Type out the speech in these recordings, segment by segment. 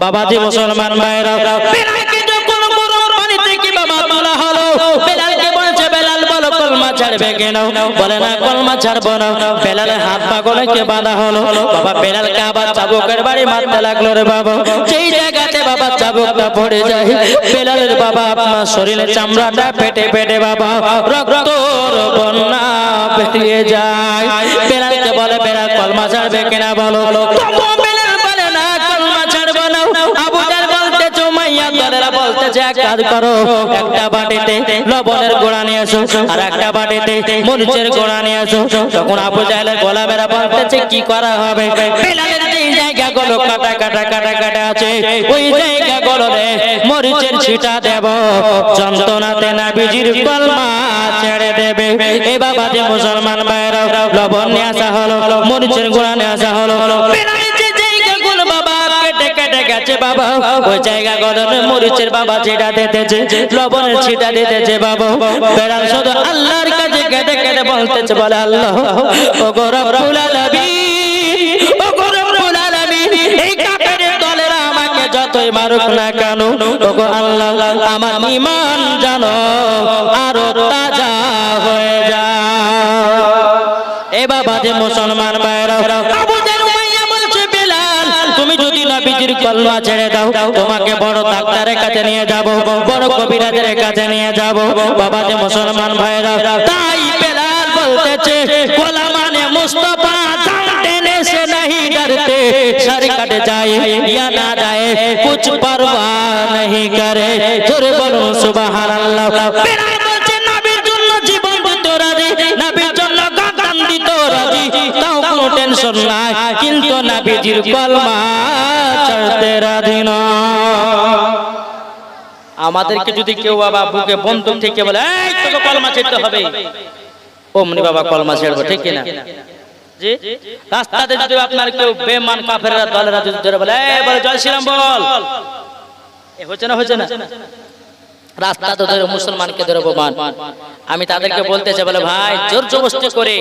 বাবাজি মুসলমান ভাইরা বেলালকে যখন গরম পানি থেকে বাবা তোলা হলো বেলালকে বলছে বেলাল বলো কলমা ছাড়বে কেন? বলে না কলমা ছাড়বো না। বেলালের হাত পা গলাকে বাঁধা হলো? বাবা আবার চাবুকের বাড়ি মারতে লাগল রে বাবা। যেই জায়গাতে বাবা চাবুকটা পড়ে যায় বেলালের বাবা আপনার শরীরে চামড়াটা পেটে পেটে বাবা রক্তর বন্যা বেরিয়ে যায়। বেলালকে বলে বেলাল কলমা ছাড়বে কিনা বেলাল বলে এক কাজ করো। একটা বাটিতে লবণের গোড়া নিয়ে আসো আর একটা বাটিতে মরিচের গোড়া নিয়ে আসো তখন গোলামেরা বলতেছে কি করা হবে? কাটা কাটা কাটা কাটা আছে, ওই মরিচের ছিটা দেব। যন্ত্রণাতে না বিজির ছেড়ে দেবে। এ বাবা যে মুসলমান ভাইরা লবণ নিয়ে আসা হলো, মরিচের গোড়া নিয়ে আসা হলো বাবা, ওই জায়গা গলনে মরিচের বাবা ছিটা দিতেছে, লবণের ছিটা দিতেছে বাবা। বেড়াল শুধু আল্লাহর কাছে কেটে কেটে বলতেছে, বলে, আল্লাহ ও হয়ে যায় এ বাবা যে মুসলমান ভাইরা যদি নবীজির কলমা ছেড়ে দাও তোমাকে বড় ডাক্তারের কাছে নিয়ে যাব বড় কবিরাজের কাছে নিয়ে যাব বাবা যে মুসলমান ভাইরা তাই বেলাল বলতেছে কোলা মানে মুস্তফা জান देने से नहीं डरते सर कट जाए या ना जाए कुछ परवाह नहीं करे जोर बोलो सुबहान अल्लाह টেনশন নাই, কিন্তু নবীজির কলমা রাজি না। আমাদেরকে যদি কেউ বাবা বুকে বন্ধু থেকে বলে, এই, তোকে কলমা ছেড়তে হবে। অমনি বাবা কলমা ছেড়বো, ঠিক কিনা? রাস্তাতে যদি আপনার কেউ বেমান কাফেররা, দলেরা যদি ধরে বলে, এই, বলে জয় শ্রীরাম বল। হচ্ছে না হচ্ছে না? রাস্তা তো ধরে মুসলমানকে ধরে বোমান আমি তাদেরকে বলতে চাই, বলে, ভাই, জোর জবস্তি করে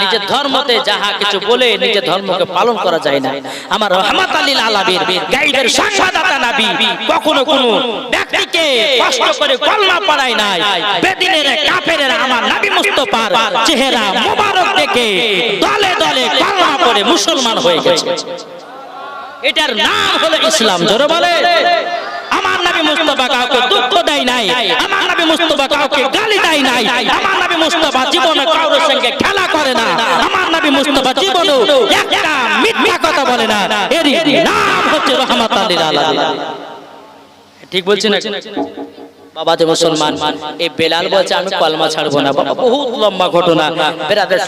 নিজের ধর্মতে যাহা কিছু বলে, নিজের ধর্মকে পালন করা যায় না। আমার রহমত আলীল আলামিন গাইদের সংবাদদাতা নবী, কখনো কোনো ব্যক্তিকে কষ্ট করে কলমা পড়ায় নাই। বেদিনের কাফেরের আমার নবী মুস্তাফার চেহারা মোবারক দেখে দলে দলে কলমা পড়ে মুসলমান হয়ে গেছে। এটার নাম হলো ইসলাম, জোরে বলে আমার নবী মুস্তাফা কাউকে দুঃখ দেয় নাই, আমার নবী মুস্তাফা কাউকে গালি দেয় নাই, আমার নবী মুস্তাফা জীবনে কারোর সঙ্গে খেলা করে না, আমার নবী মুস্তাফা জীবনে একটা মিথ্যা কথা বলে না এর নাম হচ্ছে রহমাত আলামিন। ঠিক বলছি না যে মুসলমান। এই বেলাল বলছে, আমি কলমা ছাড়বো না, বাবা, বহুত লম্বা ঘটনা। বেরাদের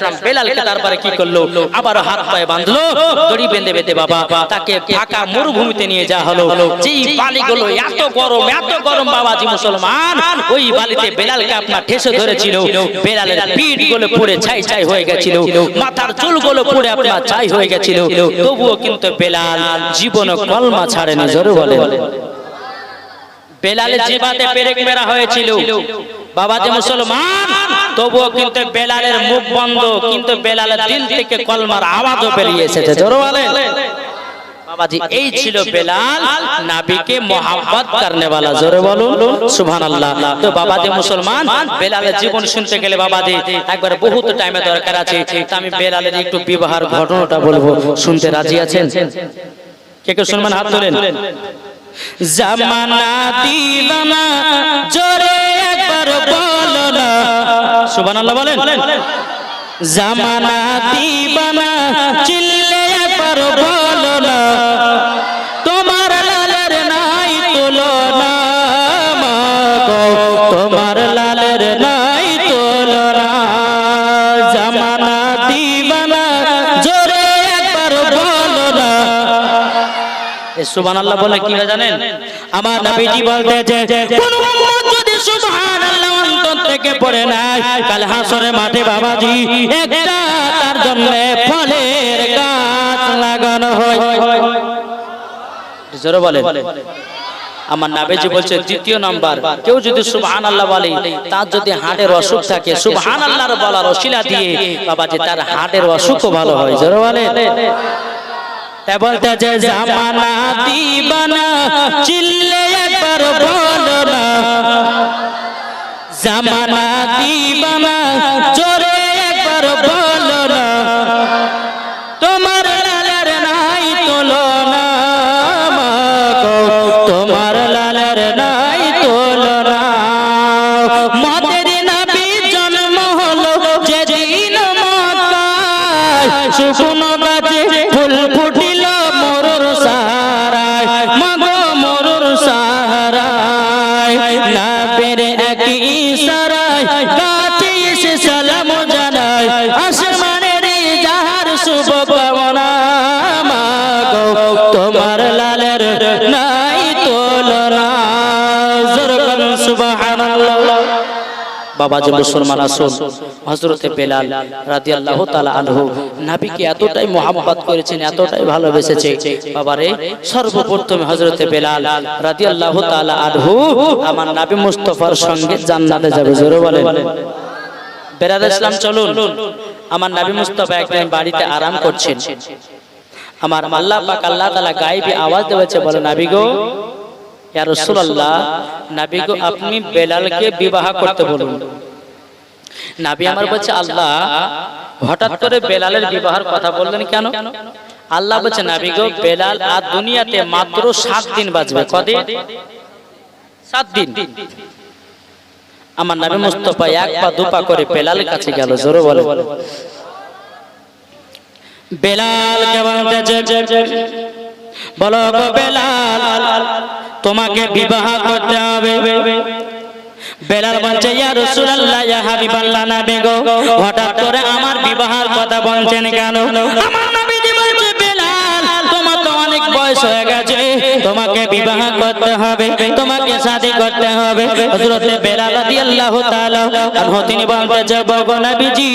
তারপরে কি করল? আবার হাত পায়ে বাঁধলো, দড়ি বেঁধে বেঁধে বাবা, তাকে ফাঁকা মরুভূমিতে নিয়ে যাওয়া হলো। এত গরম এত গরম মুসলমান, ওই বালিতে বেলালকে আপনার ঠেসে ধরেছিল। বেলালের পিঠগুলো পুড়ে ছাই ছাই হয়ে গেছিল। মাথার চুল চুলগুলো পুড়ে আপনার ছাই হয়ে গেছিল। তবুও কিন্তু বেলাল জীবনে কলমা ছাড়েনি, জোরে বলে বেলালের জিবাতে পেরেক মেরা হয়েছিল। বাবা যে মুসলমান তবুও কিন্তু বেলালের মুখ বন্ধ কিন্তু বেলালের দিল থেকে কলমার আওয়াজও বেরিয়ে এসেছে। জোরে বলে বাবাজি এই ছিল বেলাল নাবিকে মোহাম্মত করনে वाला জোরে বলুন সুবহানাল্লাহ। তো বাবাজি মুসলমান বেলালের জীবন শুনতে গেলে বাবাজি একবার বহুত টাইমে দরকার আছে। তো আমি বেলালের একটু বিবাহের ঘটনাটা বলব। শুনতে রাজি আছেন? কে কে শুনবেন? হাত তোলেন। জামানা দিবানা জোরে একবার বলো না। সুবহানাল্লাহ বলেন। জামানা দিবানা চিল্লে একবার বলো সুবহানাল্লাহ বলে কি জানেন? আমার নবীজি বলতেছে কোন উম্মত যদি সুবহানাল্লাহ অন্তর থেকে পড়ে নাই কাল হাসরের মাঠে বাবাজি একটা তার জন্য ফলের গাছ লাগানো হয়। জোরে বলে আমার নাবেজি বলছে দ্বিতীয় নাম্বার কেউ যদি সুবহান আল্লাহ বলে তার যদি হাড়ের অসুখ থাকে সুবহান আল্লাহর বলার অশিলা দিয়ে বাবাজি তার হাড়ের অসুখও ভালো হয়। জোরে বলে তা বলতে যে জামানা দিবানা, চিল্লে একবার বলো না জামানা দিবানা, জোরে একবার বলো না তোমার লালের নাই তুলনা তোমার লালের নাই তুলনা। মদের নবী জন্ম হলো যেদিন মক্কায় বাবা যে মুসলমান আসুন হজরতে বেলাল রাদি আল্লাহ তালা আনহু নাবিকে এতটাই মোহাম্মত করেছেন এতটাই ভালোবেসেছে বাবারে সর্বপ্রথমে হজরতে বেলাল রাদি আল্লাহ তালা আনহু আমার নাবি মুস্তফার সঙ্গে জান্নাতে যাবে জোরে বলে বেরাদ ইসলাম চলুন আমার নাবি মুস্তফা একদিন বাড়িতে আরাম করছেন। আমার আল্লাহ পাক আল্লাহ তালা গাইবি আওয়াজ দেওয়াছে বলে নাবি গো। ইয়া রাসূলুল্লাহ নবী গো আপনি বেলালকে বিবাহ করতে বলুন। নবী আমার বলছে আল্লাহ হঠাৎ করে বেলালের বিবাহের কথা বললেন কেন? আল্লাহ বলছে নবী গো বেলাল আর দুনিয়াতে মাত্র সাত দিন বাঁচবে কদিন? সাত দিন। আমার নবী মুস্তফা এক পা দুপা করে বেলালের কাছে গেল জোরে বলে বেলাল কেমন বলো বেলাল। তোমাকে বিবাহ করতে হবে। বেলার বলছে, ইয়া রাসূলুল্লাহ, ইয়া হাবিবাল্লাহ, না বেগো হঠাৎ করে আমার বিবাহের কথা বলছেন কেন? আমার তোমাকে বিবাহ করতে হবে, তোমাকে শাদী করতে হবে। হযরত বেলাল রাদিয়াল্লাহু তাআলা তিনি বলতে গো নবীজি,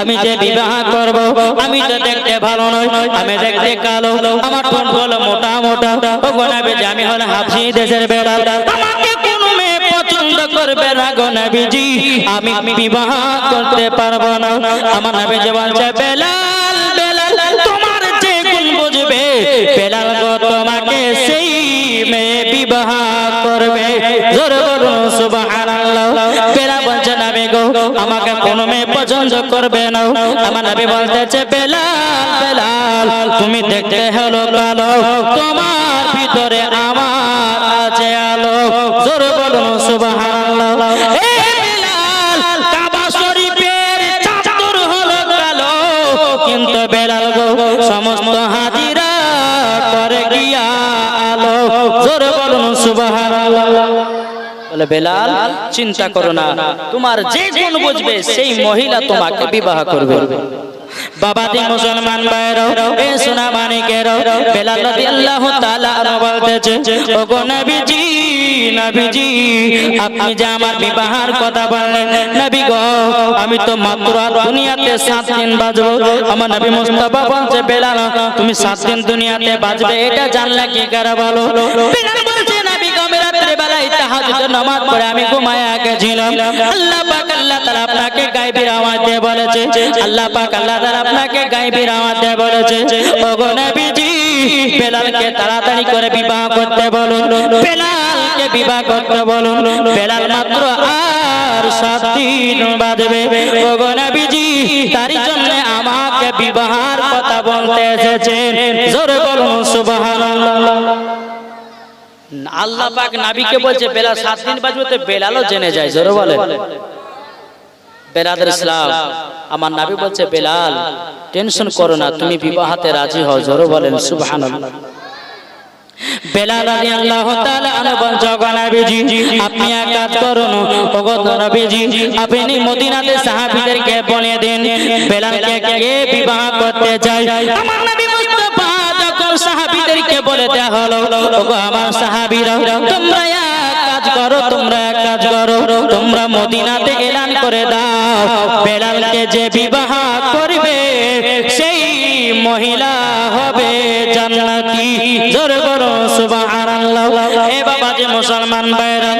আমি যে বিবাহ করব, আমি তো দেখতে ভালো নই, আমি দেখতে কালো, আমার ঠোঁট মোটা মোটা। ও গো নবীজি, আমি হলো হাবশি দেশের বেলাল। আমাকে কোন মেয়ে পছন্দ করবে না, গো নবীজি, আমি বিবাহ করতে পারব না। আমার নবীজি বলছে, বেলাল বেলাল, তোমার যে গুণ বুঝবে। বেলাল গো তোমাকে গো, আমাকে কোন মেয়ে পছন্দ করবে না। আমার নাবি বলতেছে বেলাল বেলাল, তুমি দেখতে হলো তোমার ভিতরে আমার বলে বেলাল চিন্তা করো না। তোমার যে গুণ বুঝবে সেই মহিলা তোমাকে বিবাহ করবে। বাবা দি মুসলমান ভাইরা এ সোনা মানিকের বেলাল রাদিয়াল্লাহু তাআলা বলতেছে ও নবীজি নবীজি আপনি যে আমার বিবাহের কথা বললেন নবী গো আমি তো মাত্র দুনিয়াতে সাত দিন বাজবো। আমার নবী মুস্তাফা বলছে বেলাল তুমি সাত দিন দুনিয়াতে বাজবে এটা জানলা কি করে বলো? বেলাল বলছে রাত্রে বেলায় তাহাজ্জুদ নামাজ পড়ে আমি ঘুমায় গেছিলাম আল্লাহ পাক, আল্লাহ তাআলা আপনাকে গায়বী আওয়াজ দিয়ে বলেছে। আল্লাহ পাক, আল্লাহ তাআলা আপনাকে গায়বী আওয়াজ দিয়ে বলেছে। ওগো নবীজি, বেলালকে তাড়াতাড়ি করে বিবাহ করতে বলুন। বেলালকে বিবাহ করতে বলুন। বেলাল মাত্র আর সাত দিন বাজবে। ওগো নবীজি, তারই জন্য আমাকে বিবাহের কথা বলতে এসেছেন। জোরে বলুন, সুবহানাল্লাহ। আল্লাহ পাক নাবিকে বলছে বেলাল সাত দিন বাজবে বেলালও জেনে যায় জোরে বলে বেলাদের ইসলাম আমার নাবি বলছে বেলাল টেনশন করো না তুমি বিবাহতে রাজি হও জোরে বলেন সুবহানাল্লাহ। বেলাল রাদিয়াল্লাহু তাআলা আনহু বলছে নবীজি আপনি এক কাজ করুন ওগো নবীজি আপনি মদিনাতে সাহাবীদেরকে বলে দিন বেলালকে কে বিবাহ করতে চাই? আমার বলে দেয়া হলো ওগো আমার সাহাবীরা। তোমরা এক কাজ করো তোমরা এক কাজ করো। তোমরা মদিনাতে এলান করে দাও। বেলালকে যে বিবাহ করবে সেই মহিলা হবে জান্নাতি। জোরে করো সুবহানাল্লাহ। এ বাবা যে মুসলমান ভাইরা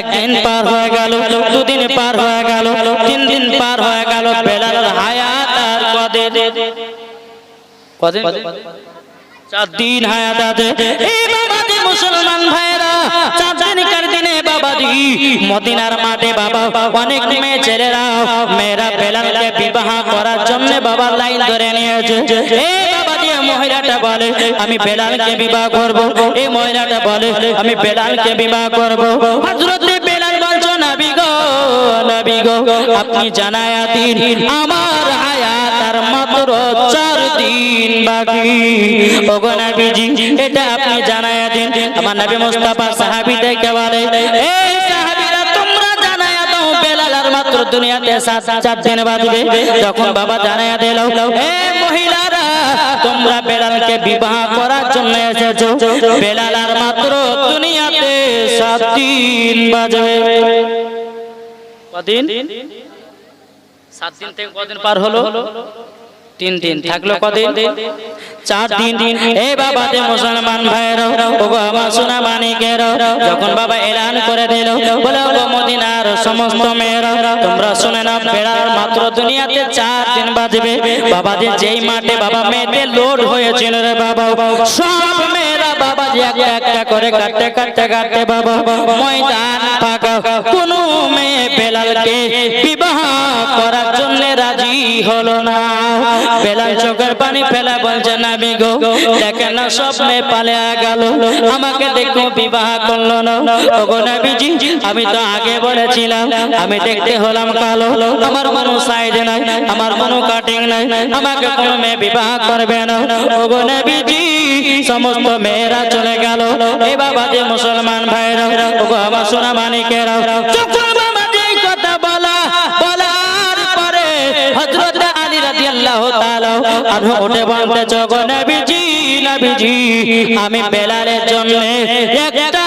একদিন পার হয়ে গেল দুদিন পার হয়ে গেল তিন দিন পার হয়ে গেল বেলালের হায়াত আর কদে কদিন? চার দিন হায়াত মুসলমান ভাইরা চার দিনকার দিনে বাবাজি? মদিনার মাঠে বাবা, অনেক মেয়ে ছেলেরা, মেয়েরা বেলালকে বিবাহ করার জন্য বাবা লাইন ধরে নিয়েছে। আমি বেলালকে বিবাহ করব। এই মহিলাটা বলে, আমি বেলালকে বিবাহ করব। বেলাল বলছো, নবী গো আপনি জানায়া আমার আর মাত্র চার দিন বাকি। ওগো নবীজি, এটা আপনি জানায়া দিন। আমার নবী মুস্তাফা সাহাবীদেরকে বলে, এই সাহাবীরা তোমরা জানায়া দাও বেলাল আর মাত্র দুনিয়াতে সাত চার দিন বাঁচবে। যখন বাবা জানায়া দিল এই মহিলারা, তোমরা বেলালকে বিবাহ করার জন্য এসেছ। বেলাল আর মাত্র দুনিয়াতে সাত দিন বাজবে কদিন? সাত দিন থেকে কদিন পার হলো? তিন দিন। থাকল কদিন? চার দিন। এ বাবা দে মুসলমান সোনা মানিকের। যখন বাবা এলান করে দিল বলে মদিনার সমস্ত মেয়েরা তোমরা শুনে না বেড়ার মাত্র দুনিয়াতে চার দিন বাজবে। বাবা যে যেই মাঠে বাবা মেয়েদের লোড হয়েছিল রে বাবা সব মেয়েরা বাবা যে একটা করে কাটতে কাটতে কাটতে বাবা ময়দান ফাঁকা কোনো মেয়ে বেলালকে বিবাহ করার জন্য রাজি হলো না। বেলাল চোখের পানি ফেলা বলছে না বিগো দেখেন না সব মেয়ে পালে গেল। আমাকে দেখো বিবাহ করল না। ওগো নবীজি, আমি তো আগে বলেছিলাম, আমি দেখতে হলাম কালো। আমার কোনো সাইজ নাই, আমার কোনো কাটিং নাই, আমাকে কোনো মেয়ে বিবাহ করবে না। ওগো নবীজি সমস্ত মেয়েরা চলে গেল। এ বাবা যে মুসলমান ভাইরা আমার সোনা মানিকেরা যে আনহু উঠে বলতে আমি জন্য একটা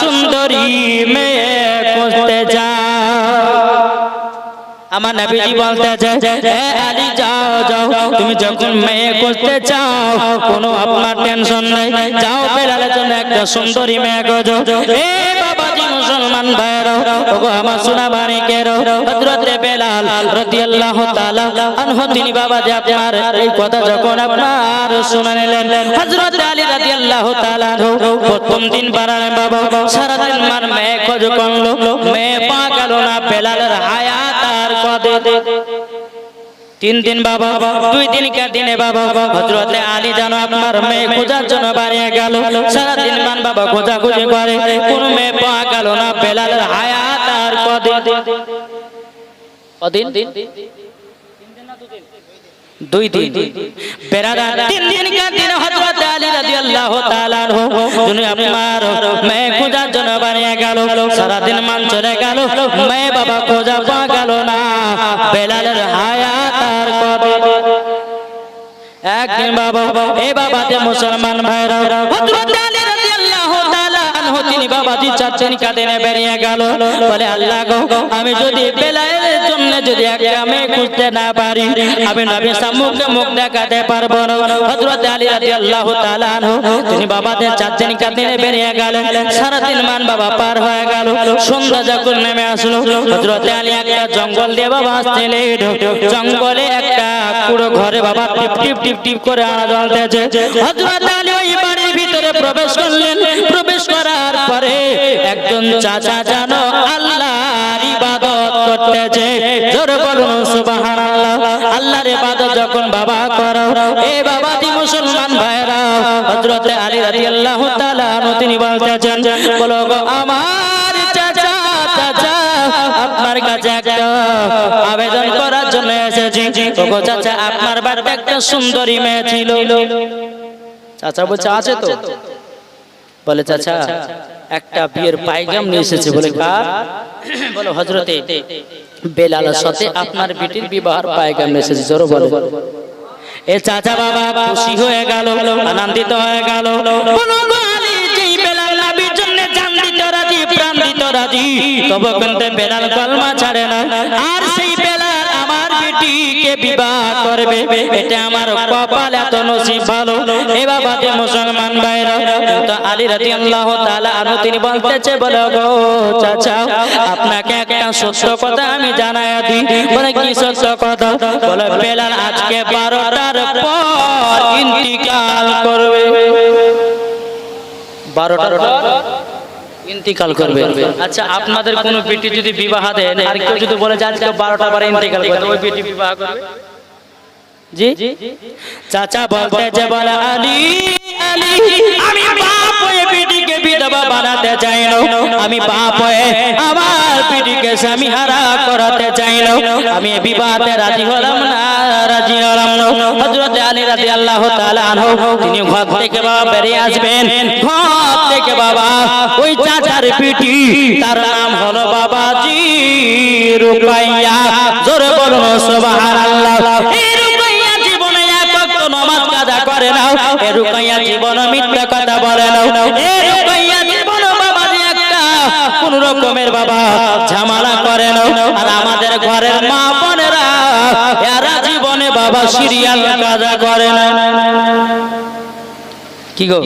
সুন্দরী মেয়ে খুঁজতে যাই। আমার নবীজি বলতে আলী, যাও যাও, তুমি যখন মেয়ে করতে চাও, কোনো আপনার টেনশন নাই। যাও বেলালের জন্য একটা সুন্দরী মেয়ে গো যাও বাবাজি মুসলমান ভাইরা ওগো আমার সোনা মানিকের হযরত বেলাল রাদিয়াল্লাহু তাআলা আনহু, তিনি বাবাজি আপনার এই কথা যখন আপনার শুনে নিলেন, হযরত আলী রাদিয়াল্লাহু তাআলা প্রথম দিন বাড়ালে বাবা সারা দিন মার মেয়ে খোঁজ করল, মেয়ে পা না, বেলালের হায়াত আর কদে তিন দিন বাবা দুই দিন কে দিনে বাবা। হজরতে আলী জানো আপনার মেয়ে খোঁজার জন্য বাড়িয়ে গেল। সারা দিন মান বাবা খোঁজা খুঁজে করে। কোন মেয়ে পাওয়া গেল না বেলালের হায়াত আর কদিন? কদিন? দুই দিন। বেরাদার তিন দিন কা দিন হযরত আলী রাদিয়াল্লাহু তাআলা আনহু। যিনি আমার মে খোঁজার জন্য বানিয়ে গেল সারা দিন মান চলে গেল মে বাবা খোঁজা পা গেল না। বেলালের হায়াত আর কবে একদিন বাবা, এ বাবাতে মুসলমান ভাইরা, হযরত তিনি বাবাজি চাচ্ছেন, কাঁদিনে বেরিয়ে গেল। বলে, আল্লাহ গো, আমি যদি বেলালের জন্য যদি একটা মেয়ে খুঁজতে না পারি, আমি নবী সামুখে মুখ দেখাতে পারব না। হযরত আলী রাদিয়াল্লাহু তাআলা তিনি বাবাতে চাচ্ছেন, কাঁদিনে বেরিয়ে গেলেন সারাদিন মান বাবা পার হয়ে গেল। সন্ধ্যা যখন নেমে আসলো, হযরত আলী একটা জঙ্গল দিয়ে বাবা আসছিল জঙ্গলে একটা পুরো ঘরে বাবা টিপ টিপ টিপ টিপ করে আনা জ্বলতেছে হযরত আলী ওই বাড়ির ভিতরে প্রবেশ করলেন। পরে একজন চাচা জানো, আল্লাহর ইবাদত করতেছে। বলুন, সুবহানাল্লাহ। আল্লাহর ইবাদত যখন বাবা করো, এ বাবা দি মুসলমান ভাইরা হযরত আলী রাদিয়াল্লাহু তাআলা বলতেছেন, বলো গো, আমার চাচা চাচা, আপনার কাছে একটা আবেদন করার জন্য এসেছি। ওগো চাচা, আপনার বাড়িতে একটা সুন্দরী মেয়ে ছিল। চাচা বলছে, আছে তো? বলে, চাচা একটা বিয়ের পাইগাম নিয়ে এসেছে বলে কার? বলে হজরতে বেলালের সাথে আপনার বেটির বিবাহের পাইগাম নিয়ে এসেছে জোর বলে। এ চাচা বাবা খুশি হয়ে গেল আনন্দিত হয়ে গেল। বেলাল রাজি, তবু কিন্তু বেলাল কলমা ছাড়ে না। আর সেই বেলাল আমার বেটিকে বিবাহ করবে। এটা আমার কপাল, এত নসিব ভালো। এ বাবা যে মুসলমান ভাইরা। কিন্তু আলী রাদিয়াল্লাহু তাআলা আনহু, তিনি বলতেছে, বলে গো চাচা, আপনাকে একটা সত্য কথা আমি জানায়া দিই। বলে, কি সত্য কথা? বলে, বেলাল আজকে 12টার পর ইন্তিকাল করবে। বারোটার পর? ইন্তিকাল করবে। আচ্ছা আপনাদের কোনো বেটি যদি বিবাহ দেন আর কেউ যদি বলে যে আজকে বারোটা বারে ইন্তিকাল করবে ওই বেটি বিবাহ করবে? জি? চাচা বলতে যে বলে আলী আলী আমি বাপ হয়ে পিটিকে বিধবা বানাতে চাই না আমি বাপ হয়ে আমার পিটিকে স্বামী হারা করাতে চাই না আমি বিবাহতে রাজি হলাম না, রাজি হলাম না। হযরত আলী রাদিয়াল্লাহু তাআলা আনহু, তিনি ঘর থেকে বাবা বেরিয়ে আসবেন। ঘর থেকে বাবা, ওই চাচার পিটি, তার নাম হলো বাবাজি রুকাইয়া। জোরে বলুন, সুবহানাল্লাহ। কাজা করে না এ রুকাইয়া জীবন মিথ্যা কথা বলে না এ রুকাইয়া জীবন বাবাজি একটা কোন রকমের বাবা। ঝামেলা করে না আর আমাদের ঘরের মা বোনেরা এরা জীবনে বাবা সিরিয়াল কাজা করে না। কি গো?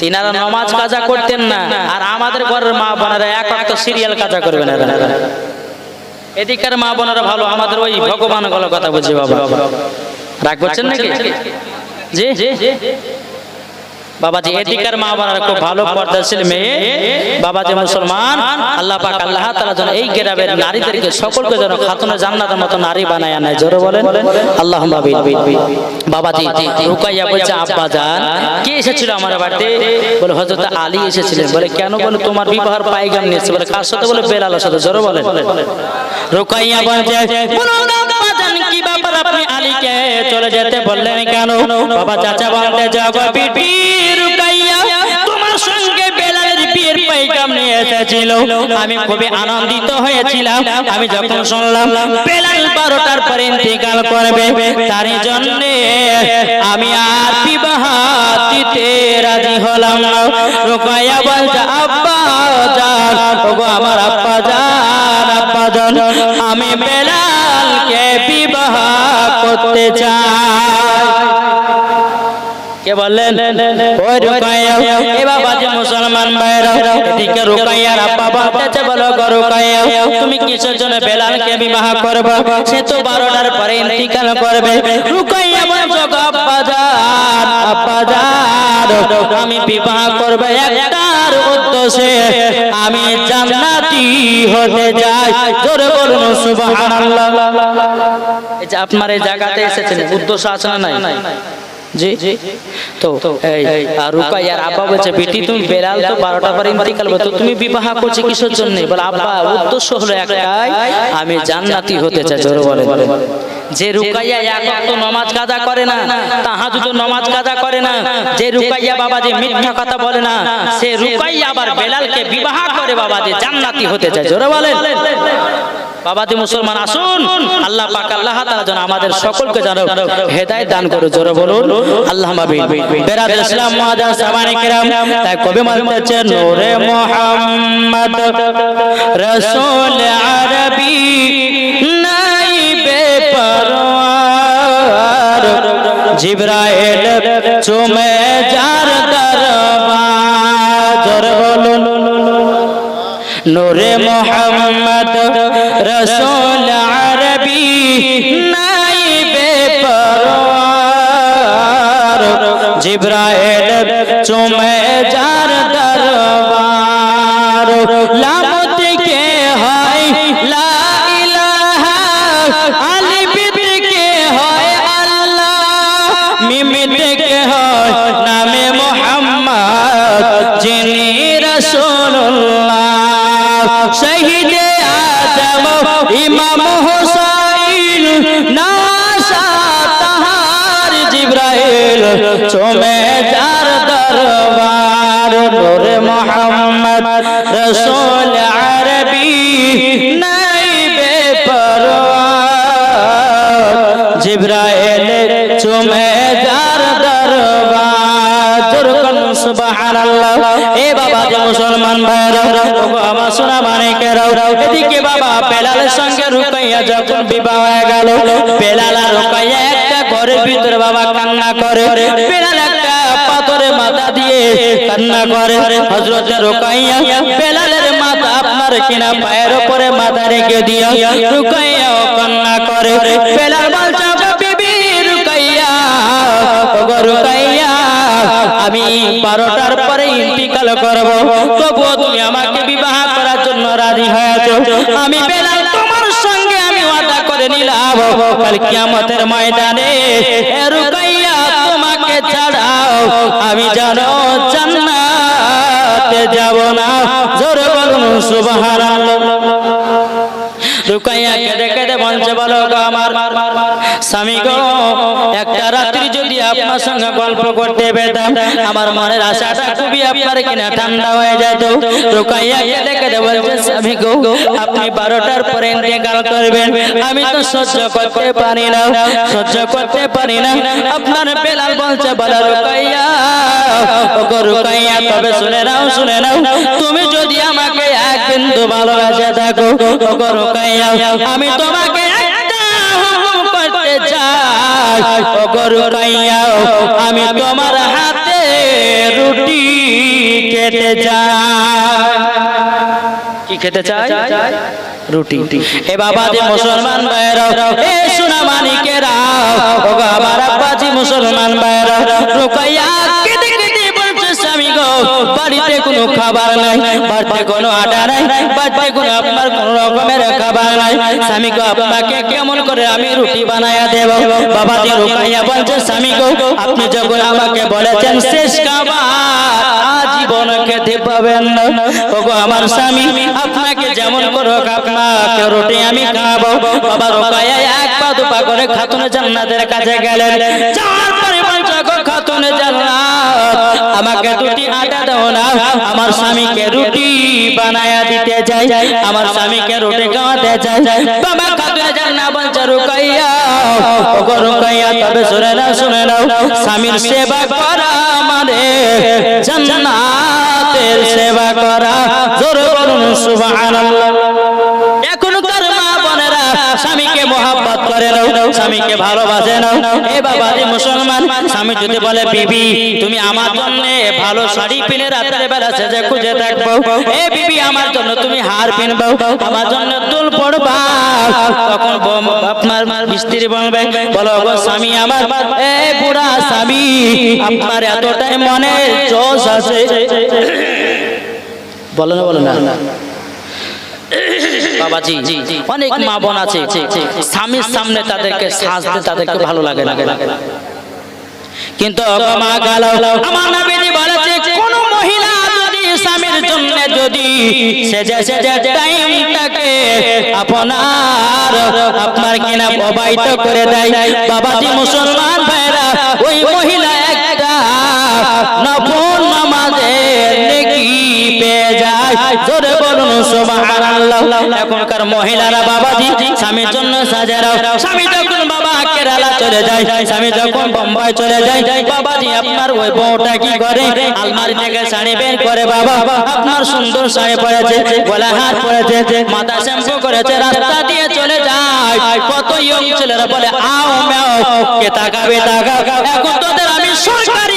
তিনারা নমাজ কাজা করতেন না। আর আমাদের ঘরের মা বোনেরা এক একটা সিরিয়াল কাজা করবেন এদিকের মা বোনেরা ভালো আমাদের ওই ভগবানগুলো কথা বুঝি বাবা। রাগ করছেন নাকি? জি? বাবাজি এদিকের মা বোনেরা খুব ভালো পর্দাশীল মেয়ে। বাবাজি মুসলমান। আল্লাহ পাক আল্লাহ তাআলা যেন এই গ্রামের নারীদেরকে সকলকে যেন খাতুনে জান্নাতের মতো নারী বানায় আনায় জোরে বলেন। বাবাজি রুকাইয়া বলছে আব্বা জান কে এসেছিল আমার বাড়িতে? বলে হযরত আলী এসেছিলেন। বলে কেন বলে তোমার বিবাহের পায়গাম নিয়েছে? বলে কার সাথে? বলে বেলালের সাথে। জোরে বলেন। রুকাইয়া বলছে বলো না আব্বা জান কি ব্যাপার আপনি আলীকে চলে যেতে বললেন কেন? বাবা চাচা বলতে যাগো বিটি রুকাইয়া, তোমার সঙ্গে আমি খুবই আনন্দিত হয়েছিলাম। আমি যখন শুনলাম, বেলাল বারোটার পরে ইন্তিকাল করবে তার জন্য আমি আর বিবাহ দিতে রাজি হলাম রুকাইয়া বলছে, আব্বা ওগো, আমার আব্বা জান আব্বা জান আমি বেলালকে বিবাহ করতে চাই। কে বললেন ওই রুকাইয়া, এ বাবা যে মুসলমান ভাইরা এদিকে রুকাইয়ার আব্বা বলতেছে, বলো গো রুকাইয়া, তুমি কিসের জন্য বেলালকে বিবাহ করবে? সে তো বারোটার পরে ইন্তিকাল করবে। রুকাইয়া বলছো গো আব্বা জান আব্বা জান আমি বিবাহ করবে একটার উদ্দেশ্যে। আমি জান্নাতি হতে যাই জোরে বলুন, সুবহানাল্লাহ। এই যে আপনার এই জায়গাতে এসেছেন, উদ্দেশ্য আছে না নাই? জি তো এই আর রুকাইয়ার আব্বা বলছে বেটি তুমি বেলাল তো বারোটা পরে ইন্তিকাল তো তুমি বিবাহ করছ কিসের জন্য? বলে আব্বা উদ্দেশ্য হলো একটাই আমি জান্নাতি হতে চাই। জোরে বলে। যে রুকাইয়া এক ওয়াক্ত নামাজ কাজা করে না তাহাজুদ নামাজ কাজা করে না যে রুকাইয়া বাবা যে মিথ্যা কথা বলে না সে রুকাইয়া আবার বেলালকে বিবাহ করে বাবা যে জান্নাতি হতে চায়। জোরে বলেন। বাবাজি মুসলমান, আসুন। আল্লাহ পাক আল্লাহ তাআলা যেন আমাদের সকলকে যেন হেদায়েত দান করে জোরে বলুন আল্লাহ আমিন। বেরাদ ইসলাম মুআজ্জাজ সামানে কিরাম, তাই কবি বলতেছে নূরে মুহাম্মদ রাসূল আরবি, নাইবে পরওয়ার। জিবরাইল চুমে যার দরবার। জোরে বলুন, নূরে মোহাম্মদ রসুল আরবি নাইবে পরওয়ার জিব্রাইল চুমে চমে যার দরবার নূরে মোহাম্মদ রাসূল আরবি নাইবে পরওয়ার জিব্রাইল চমে যার দরবার সুবহানাল্লাহ। এ বাবা যে মুসলমান ভাইরা সোনা মানিকেরাও এদিকে বাবা বেলালের সঙ্গে রুকাইয়া যখন বিবাহ হয়ে গেল, বেলাল আর রুকাইয়া একটা ঘরের ভিতরে বাবা কান্না করে। বেলাল একটা পাথরে মাথা দিয়ে কান্না করে। হযরত রুকাইয়া, বেলালের মাথা আপনার কিনা পায়ের উপরে মাথা রেখে দিয়া রুকাইয়াও কান্না করে। বেলাল বলছে বিবি রুকাইয়া রুকাইয়া, আমি বারোটার পরে ইন্তিকাল করব। তবুও তুমি আমাকে বিবাহ জন্য রাজি হয়েছ? আমি বেলাল তোমার সঙ্গে, আমি ওয়াদা করে নিলাম। কাল কিয়ামতের ময়দানে রুকাইয়া তোমাকে ছাড়াও আমি জানো জান্নাতে যাব না। জোরে বলুন, সুবহানাল্লাহ। রুকাইয়া কেঁদে কেঁদে বলছে, বলো গো আমার স্বামী গো, একটা রাত্রি যদি আপনার সঙ্গে গল্প করতে পেতাম, আমার মনের আশাটা খুবই আপনার কিনা ঠান্ডা হয়ে যেত। রুকাইয়া কেঁদে কেঁদে বলছে, স্বামী গো, আপনি বারোটার পরে ইন্তেকাল করবেন। আমি তো সহ্য করতে পারি না, সহ্য করতে পারি না। আপনার বেলাল বলছে, বলো রুকাইয়া ও গো রুকাইয়া তবে শুনে নাও শুনে নাও, তুমি বিন্দু ভালোবাসে থাকো আমি তোমাকে করতে চাই। আমি তোমার হাতে রুটি খেতে চাই। কি খেতে চাই? রুটি। এ বাবা যে মুসলমান ভাইরা এ সোনা মানিকেরা ও আমার আব্বাজি মুসলমান ভাইরা রুকাইয়া বাড়িতে কোনো খাবার নাই, বাড়িতে কোনো আটা নাই, বাড়িতে কোনো আপনার কোনো রকমের খাবার নাই। স্বামী গো আপনাকে কেমন করে আমি রুটি বানায়া দেব? বাবা যে রুকাইয়া বলছে, স্বামী গো, আপনি যখন আমাকে বলেছেন শেষ খাবার, আজীবন খেতে পাবেন না। ওগো আমার স্বামী, আপনাকে যেমন করো আপনাকে রুটি আমি খাব। বাবা রোকায়া এক পা দুপা করে খাতুনে জান্নাতের কাছে গেলেন। গো খাতুনে জান্নাত, আমাকে দুটি আটা দাও না, আমার স্বামীকে রুটি বানায়া দিতে চাই আমার স্বামীকে রুটি খাওয়াতে চাই বাবা খাতুনে জান্নাত বলছে, রুকাইয়া, ওগো রুকাইয়া, তবে শুনে নাও শুনে নাও, স্বামীর সেবা করা মানে জান্নাতের সেবা করা। জোরে বলুন, সুবহানাল্লাহ। এখনকার মা বোনেরা স্বামীকে মোহাব্বত করে নাও স্বামীকে ভালোবাসে নাও এ বাবা যে মুসলমান, স্বামী যদি বলে, বিবি, তুমি আমার জন্য ভালো শাড়ি পিনে রাত্রে বেলা সেজে খুঁজে থাকব। এ বিবি, আমার জন্য তুমি হার পিনবো। আমার জন্য দুল পড়বা তখন আপনার স্ত্রী বলবে, বলো গো স্বামী আমার, এ বুড়া স্বামী, আপনার এতটাই মনে জোশ আছে। বলো না বলো না। বাবাজি অনেক মা বোন আছে স্বামীর সামনে তাদেরকে সাজতে তাদেরকে ভালো লাগে লাগে কিন্তু মা গেল আমার নবীজি বলেছে কোন মহিলা যদি স্বামীর জন্য যদি সেজে সেজে টাইমটাকে আপনার আপনার কিনা প্রবাহিত করে দেয়। বাবাজি মুসলমান ভাইরা ওই মহিলা একটা পেয়ে যায়। জোরে বলুন, সুবহানাল্লাহ। এখনকার মহিলারা, বাবাজি, স্বামীর জন্য সাজে রাও স্বামী যখন বাবা কেরালা চলে যায়, স্বামী যখন বোম্বাই চলে যায়, বাবাজি, আপনার ওই বউটা কি করে? আলমারি থেকে শাড়ি বের করে, বাবা, আপনার সুন্দর শাড়ি পরেছে গলা হাত পরেছে, মাথা শ্যাম্পু করেছে, রাস্তা দিয়ে চলে যায়। কত ইয়ং ছেলেরা বলে, আও মেও কে তাকাবে তাকা এখন তোদের আমি সরকারি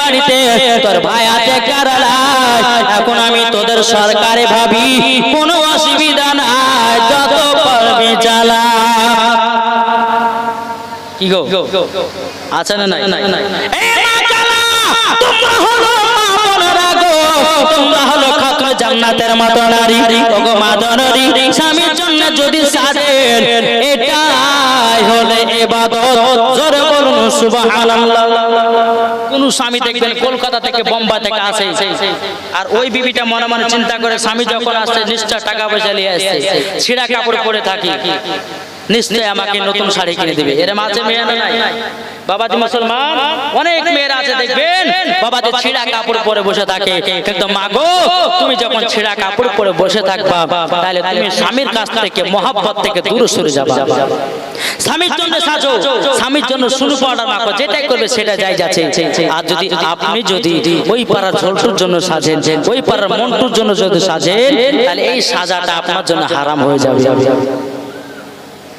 বাড়িতে তোর ভাই আছে কেরালায়। এখন আমি তোদের সরকারে ভাবি কোনো অসুবিধা নাই যত পারবি চালা। কি গো? আছে না নাই? তোমরা হলো মা বোনেরা গো, তোমরা হলো জান্নাতের মতো নারী, ওগো মাদনরি, স্বামীর জন্য যদি সাজেন, এটাই হলে ইবাদত। জোরে বলুন, সুবহানাল্লাহ। কোন স্বামী দেখবেন কলকাতা থেকে বোম্বাই থেকে আসে। আর ওই বিবিটা মনে মনে চিন্তা করে স্বামী যখন আসছে, নিশ্চয় টাকা পয়সা নিয়ে আসছে। ছিঁড়া কাপড় পরে থাকি। নিশ্চয় আমাকে নতুন শাড়ি কিনে দিবে। এর মাঝে মেয়ে নাই। বাবাজি মুসলমান অনেক মেয়েরা আছে দেখবেন? বাবাজি ছিঁড়া কাপড় পরে বসে থাকে। কিন্তু মাগো তুমি যখন ছিঁড়া কাপড় পরে বসে থাকবা তাহলে তুমি স্বামীর কাছ থেকে মহাব্বত থেকে দূরে সরে যাবা। স্বামীর জন্য সাজো স্বামীর জন্য শুরু পাউডার মাখো যেটাই করবে সেটা যাই যাচ্ছে। আর যদি আপনি যদি ওই পাড়ার ঝোলটুর জন্য সাজেন ওই পাড়ার মন্টুর জন্য যদি সাজেন তাহলে এই সাজাটা আপনার জন্য হারাম হয়ে যাবে।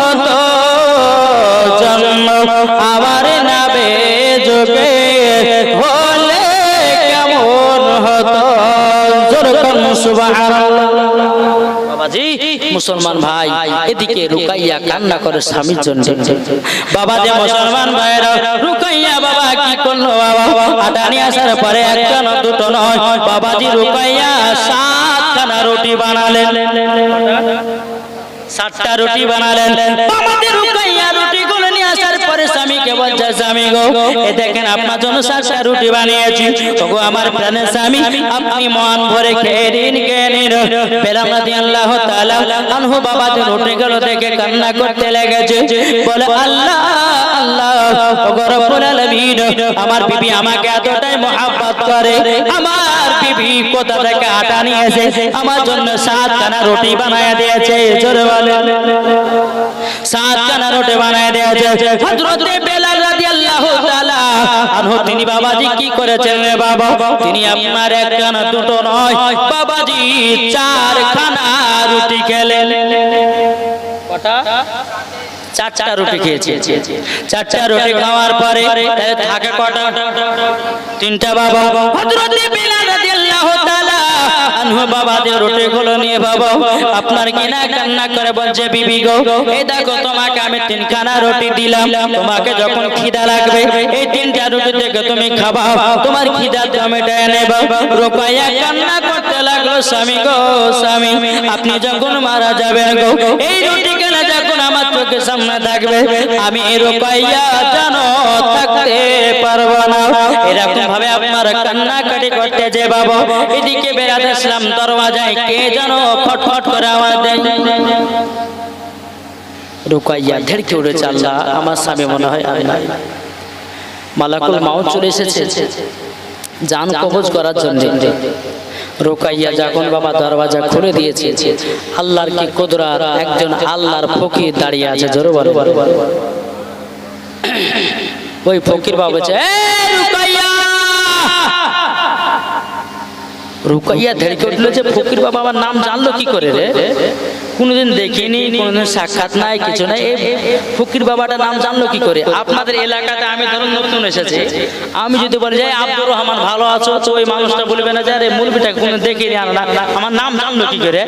হতো। জন্ম আমার নাবে যোগে হলে কেমন হতো? সুবহানাল্লাহ। বাবাজি, মুসলমান ভাই, এদিকে রুকাইয়া কান্না করে স্বামীর জন্য। বাবা যে মুসলমান ভাইরা রুকাইয়া বাবা কি করল বাবা? আটানি আসার পরে একটা না দুটো নয়। বাবাজি, রুকাইয়া সাতখানা রুটি বানালেন। সাতটা রুটি বানালেন। বাবাজি রুকাইয়া রুটি গুলো নিয়ে আসার পরে স্বামীকে বলছে, স্বামী গো, এ দেখেন আপনার জন্য সাতটা রুটি বানিয়েছি। ওগো, আমার প্রাণের স্বামী, আপনি মন ভরে খেয়ে নিন খেয়ে নিন। পেলাম আল্লাহ তাআলা আনহু বাবা যে রুটি গুলো দেখে কান্না করতে লেগেছে। বলে, আল্লাহ আল্লাহ, ওগো রব্বুল আলামিন, আমার বিবি আমাকে এতটাই মহব্বত করে, আমার কোথা থেকে আটা নিয়েছে? আমার জন্য সাতখানা রুটি বানায় দিয়েছে। জোরে বলে রুটি বানায় দিয়েছে। তিনি বাবাজি কি করেছেন রে বাবা? তিনি আপনার একখানা দুটো নয়। বাবাজি চারখানা রুটি খেলেন। কটা? চারটা রুটি খেয়েছে। চারটা রুটি খাওয়ার পরে থাকে কটা? তিনটা বাবা। হযরতে বিলাল রাদিয়াল্লাহু তাআলা আনহু বাবা রুটি গুলো নিয়ে বাবা আপনার কিনা কান্না করে বলছে বিবি গো এই দেখো তোমাকে আমি তিনখানা রুটি দিলাম। তোমাকে যখন খিদা লাগবে এই তিনটা রুটি থেকে তুমি খাবা। তোমার খিদা তুমি ডেয়ে নেবা রোকাইয়া কান্না করতে লাগল স্বামী গো স্বামী আপনি যখন মারা যাবেন গো এই রুটি কেনা যখন আমার চোখের সামনে থাকবে আমি রোকাইয়া জানো থাকতে পারব না। এরকম ভাবে আপনার কান্নাকাটি করতে যে বাবা, এদিকে বেড়াতে ইসলাম দরওয়াজায় কে যেন ফটফট করে আওয়াজ দেয়। রুকাইয়া ধেড়কে উড়েছে আল্লাহ, আমার স্বামী মনে হয় আর নাই। মালাকুল মাউত চলে এসেছে। জান কবজ করার জন্য। রোকাইয়া যখন বাবা দরওয়াজা খুলে দিয়েছে। আল্লাহর কি কুদরাত? একজন আল্লাহর ফকির দাঁড়িয়ে আছে জোরে ওই ফকির বাবা বলছে "এই রুকাইয়া! রুকাইয়া ধেড়কে উঠল যে ফকির বাবা, আমার নাম জানলো কি করে রে? কোনোদিন দেখিনি, কোনোদিন সাক্ষাৎ নাই, কিছু নাই। ফকির বাবাটার নাম জানলো কি করে? আপনাদের এলাকাতে আমি ধরুন নতুন এসেছি। আমি যদি বলি যাই আব্দুর রহমান ভালো আছো? ওই মানুষটা বলবে না যে, আরে মুরবিটা কোনো দেখিনি আমার নাম জানলো কি করে?